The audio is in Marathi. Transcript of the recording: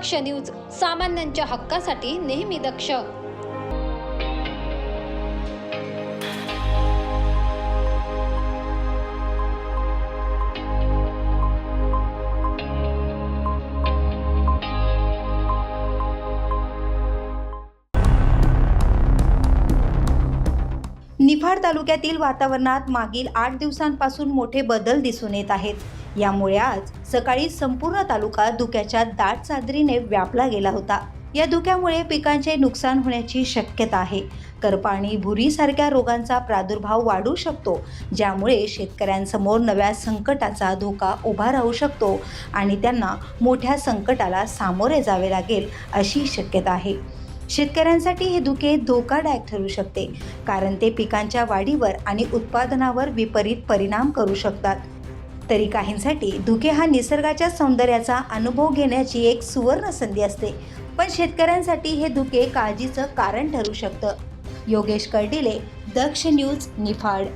दक्ष न्यूज सामान्यांच्या हक्कासाठी नेहमी दक्ष. निफाड तालुक्यातील वातावरणात मागील आठ दिवसांपासून मोठे बदल दिसून येत आहेत. यामुळे आज सकाळी संपूर्ण तालुका धुक्याच्या दाट चादरीने व्यापला गेला होता. या धुक्यामुळे पिकांचे नुकसान होण्याची शक्यता आहे. करपाणी भुरीसारख्या रोगांचा प्रादुर्भाव वाढू शकतो ज्यामुळे शेतकऱ्यांसमोर नव्या संकटाचा धोका उभा राहू शकतो आणि त्यांना मोठ्या संकटाला सामोरे जावे लागेल अशी शक्यता आहे. शेतकऱ्यांसाठी हे धुके धोकादायक ठरू शकते कारण ते पिकांच्या वाढीवर आणि उत्पादनावर विपरीत परिणाम करू शकतात. तरी काहींसाठी धुके हा निसर्गाच्या सौंदर्याचा अनुभव घेण्याची एक सुवर्ण संधी असते. पण शेतकऱ्यांसाठी हे धुके काळजीचं कारण ठरू शकतं. योगेश कर्डिले दक्ष न्यूज निफाड.